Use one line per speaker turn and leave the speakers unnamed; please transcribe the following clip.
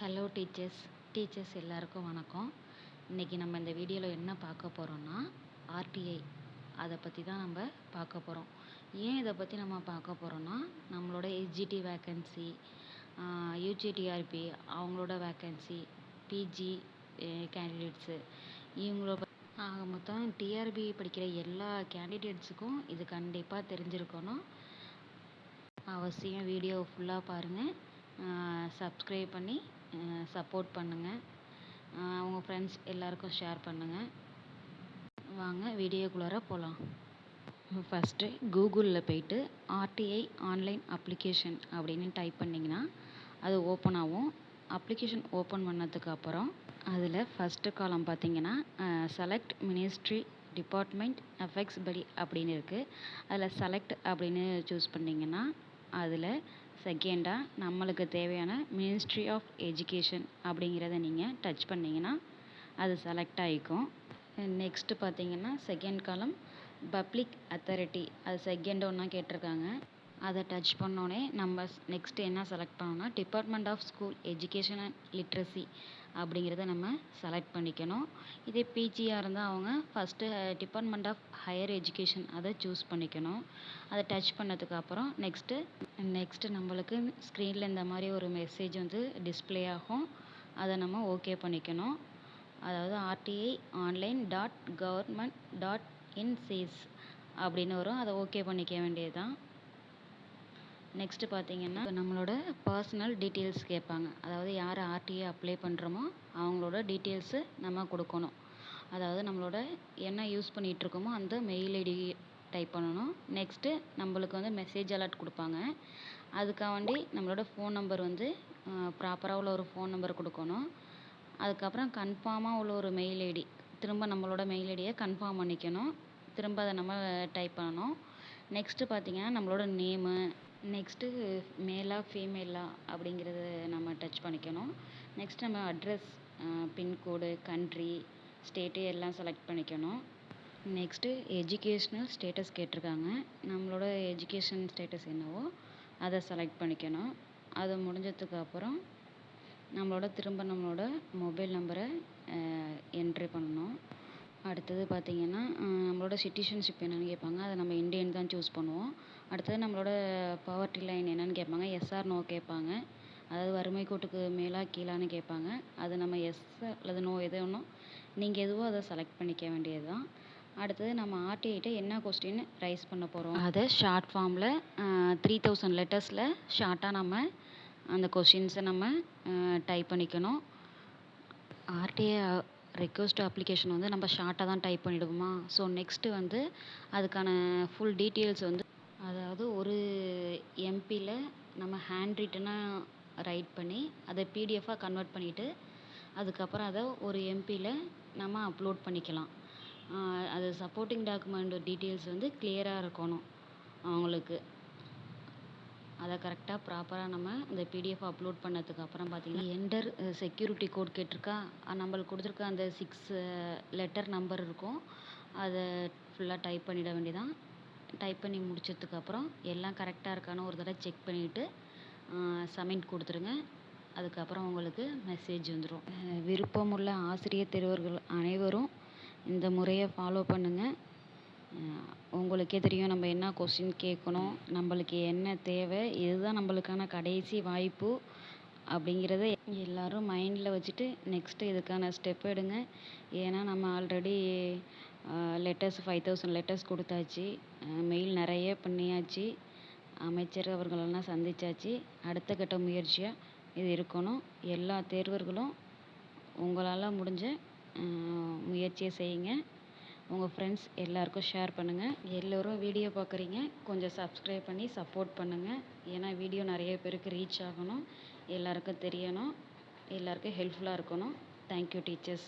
Hello teachers teachers எல்லாருக்கும் வணக்கம். இன்றைக்கி நம்ம இந்த வீடியோவில் என்ன பார்க்க போகிறோன்னா ஆர்டிஐ அதை பற்றி தான் நம்ம பார்க்க போகிறோம் ஏன் இதை பற்றி நம்ம பார்க்க போகிறோன்னா நம்மளோட எஸ்ஜிடி வேக்கன்சி யூஜிடிஆர்பி அவங்களோட வேக்கன்சி பிஜி கேண்டிடேட்ஸு இவங்களோட ஆக மொத்தம் டிஆர்பி படிக்கிற எல்லா கேண்டிடேட்ஸுக்கும் இது கண்டிப்பாக தெரிஞ்சிருக்கணும். அவசியம் வீடியோ ஃபுல்லாக பாருங்கள் சப்ஸ்கிரைப் பண்ணி சப்போர்ட் பண்ணுங்கள் உங்கள் ஃப்ரெண்ட்ஸ் எல்லாருக்கும் ஷேர் பண்ணுங்கள் வாங்க வீடியோக்குள்ளார போகலாம் ஃபஸ்ட்டு கூகுளில் போயிட்டு ஆர்டிஐ ஆன்லைன் அப்ளிகேஷன் அப்படின்னு டைப் பண்ணிங்கன்னா அது ஓப்பன் ஆகும். அப்ளிகேஷன் ஓப்பன் பண்ணதுக்கு அப்புறம் அதில் ஃபஸ்ட்டு காலம் பார்த்தீங்கன்னா செலக்ட் மினிஸ்ட்ரி டிபார்ட்மெண்ட் எஃபெக்ட்ஸ் படி அப்படின்னு இருக்குது அதில் செலக்ட் அப்படின்னு சூஸ் பண்ணிங்கன்னா அதில் செகண்டாக நம்மளுக்கு தேவையான மினிஸ்ட்ரி ஆஃப் எஜுகேஷன் அப்படிங்கிறத நீங்கள் டச் பண்ணிங்கன்னா அது செலக்ட் ஆகிக்கும் நெக்ஸ்ட்டு பார்த்தீங்கன்னா செகண்ட் காலம் பப்ளிக் அத்தாரிட்டி அது செகண்ட் ஒன்றா கேட்டிருக்காங்க. அதை டச் பண்ணோடனே நம்ம நெக்ஸ்ட்டு என்ன செலக்ட் பண்ணோன்னா department of school education and literacy அப்படிங்கிறத நம்ம செலக்ட் பண்ணிக்கணும். இதே பிஜியாக இருந்தால் அவங்க first department of higher education அதை சூஸ் பண்ணிக்கணும். அதை டச் பண்ணதுக்கப்புறம் நெக்ஸ்ட்டு நெக்ஸ்ட்டு நம்மளுக்கு ஸ்க்ரீனில் இந்த மாதிரி ஒரு மெசேஜ் வந்து டிஸ்பிளே ஆகும். அதை நம்ம ஓகே பண்ணிக்கணும். அதாவது RTI online dot government dot in chase அப்படின்னு வரும். அதை ஓகே பண்ணிக்க வேண்டியது தான் நெக்ஸ்ட்டு பார்த்தீங்கன்னா நம்மளோட பர்சனல் டீட்டெயில்ஸ் கேட்பாங்க. அதாவது யார் ஆர்டிஏ அப்ளை பண்ணுறோமோ அவங்களோட டீட்டெயில்ஸு நம்ம கொடுக்கணும். அதாவது நம்மளோட என்ன யூஸ் பண்ணிகிட்ருக்கோமோ அந்த மெயில் ஐடி டைப் பண்ணணும். நெக்ஸ்ட்டு நம்மளுக்கு வந்து மெசேஜ் அலர்ட் கொடுப்பாங்க. அதுக்காண்டி நம்மளோட ஃபோன் நம்பர் வந்து ப்ராப்பராக உள்ள ஒரு ஃபோன் நம்பர் கொடுக்கணும். அதுக்கப்புறம் கன்ஃபார்மாக உள்ள ஒரு மெயில் ஐடி திரும்ப நம்மளோட மெயில் ஐடியை கன்ஃபார்ம் பண்ணிக்கணும். திரும்ப அதை நம்ம டைப் பண்ணணும். நெக்ஸ்ட்டு பார்த்தீங்கன்னா நம்மளோட நேமு நெக்ஸ்ட்டு மேலா ஃபீமேலா அப்படிங்கிறத நம்ம டச் பண்ணிக்கணும். நெக்ஸ்ட் நம்ம அட்ரஸ் பின்கோடு கண்ட்ரி ஸ்டேட்டு எல்லாம் செலக்ட் பண்ணிக்கணும். நெக்ஸ்ட்டு எஜுகேஷ்னல் ஸ்டேட்டஸ் கேட்டிருக்காங்க. நம்மளோட எஜுகேஷன் ஸ்டேட்டஸ் என்னவோ அதை செலக்ட் பண்ணிக்கணும். அது முடிஞ்சதுக்கு அப்புறம் நம்மளோட திரும்ப நம்மளோட மொபைல் நம்பரை என்ட்ரி பண்ணணும். அடுத்தது பார்த்தீங்கன்னா நம்மளோட சிட்டிசன்ஷிப் என்னென்னு கேட்பாங்க. அதை நம்ம இண்டியன் தான் சூஸ் பண்ணுவோம். அடுத்தது நம்மளோட பவர்ட்டி லைன் என்னென்னு கேட்பாங்க. எஸ்ஆர் நோ கேட்பாங்க. அதாவது வறுமை கோட்டுக்கு மேலாக கீழான்னு கேட்பாங்க. அது நம்ம எஸ் அல்லது நோ எது ஒன்றும் நீங்கள் எதுவோ அதை செலக்ட் பண்ணிக்க வேண்டியது தான் அடுத்தது நம்ம ஆர்டிஐட்ட என்ன கொஸ்டின் ரைஸ் பண்ண போகிறோம் அதை ஷார்ட் ஃபார்மில் த்ரீ தௌசண்ட் லெட்டர்ஸில் ஷார்ட்டாக நம்ம அந்த கொஷின்ஸை நம்ம டைப் பண்ணிக்கணும். ஆர்டிஐ ரெக்வஸ்ட் அப்ளிகேஷன் வந்து நம்ம ஷார்ட்டாக தான் டைப் பண்ணிவிடுவோமா ஸோ நெக்ஸ்ட்டு வந்து அதுக்கான ஃபுல் டீட்டெயில்ஸ் வந்து அதாவது ஒரு எம்பியில் நம்ம ஹேண்ட் ரிட்டனாக ரைட் பண்ணி அதை பிடிஎஃபாக கன்வெர்ட் பண்ணிவிட்டு அதுக்கப்புறம் அதை ஒரு எம்பியில் நம்ம அப்லோட் பண்ணிக்கலாம். அது சப்போர்ட்டிங் டாக்குமெண்ட் டீட்டெயில்ஸ் வந்து கிளியராக இருக்கணும் அவங்களுக்கு. அதை கரெக்டாக ப்ராப்பராக நம்ம இந்த பிடிஎஃப் அப்லோட் பண்ணதுக்கு அப்புறம் பார்த்தீங்கன்னா என்டர் செக்யூரிட்டி கோட் கேட்டிருக்கா? நம்மளுக்கு கொடுத்துருக்க அந்த சிக்ஸ் லெட்டர் நம்பர் இருக்கும். அதை ஃபுல்லாக டைப் பண்ணிட வேண்டியதான் டைப் பண்ணி முடிச்சதுக்கப்புறம் எல்லாம் கரெக்டாக இருக்கான்னு ஒரு தடவை செக் பண்ணிவிட்டு சப்மிட் கொடுத்துருங்க. அதுக்கப்புறம் உங்களுக்கு மெசேஜ் வந்துடும் விருப்பமுள்ள ஆசிரியர் தேர்வர்கள் அனைவரும் இந்த முறையை ஃபாலோ பண்ணுங்கள் உங்களுக்கே தெரியும் நம்ம என்ன கொஸ்டின் கேட்கணும் நம்மளுக்கு என்ன தேவை இதுதான் நம்மளுக்கான கடைசி வாய்ப்பு அப்படிங்கிறத எல்லோரும் மைண்டில் வச்சுட்டு நெக்ஸ்ட்டு இதுக்கான ஸ்டெப் எடுங்க. ஏன்னா நம்ம already letters five thousand letters கொடுத்தாச்சு. மெயில் நிறைய பண்ணியாச்சு. அமைச்சர் அவர்களெல்லாம் சந்திச்சாச்சு. அடுத்த கட்ட முயற்சியாக இது இருக்கணும். எல்லா தேர்வர்களும் உங்களால் முடிஞ்ச முயற்சியை செய்யுங்க. உங்கள் ஃப்ரெண்ட்ஸ் எல்லாருக்கும் ஷேர் பண்ணுங்கள் எல்லோரும் வீடியோ பார்க்குறீங்க கொஞ்சம் சப்ஸ்கிரைப் பண்ணி சப்போர்ட் பண்ணுங்கள் ஏன்னா வீடியோ நிறைய பேருக்கு ரீச் ஆகணும். எல்லாருக்கும் தெரியணும். எல்லாருக்கும் ஹெல்ப்ஃபுல்லாக இருக்கணும். Thank you teachers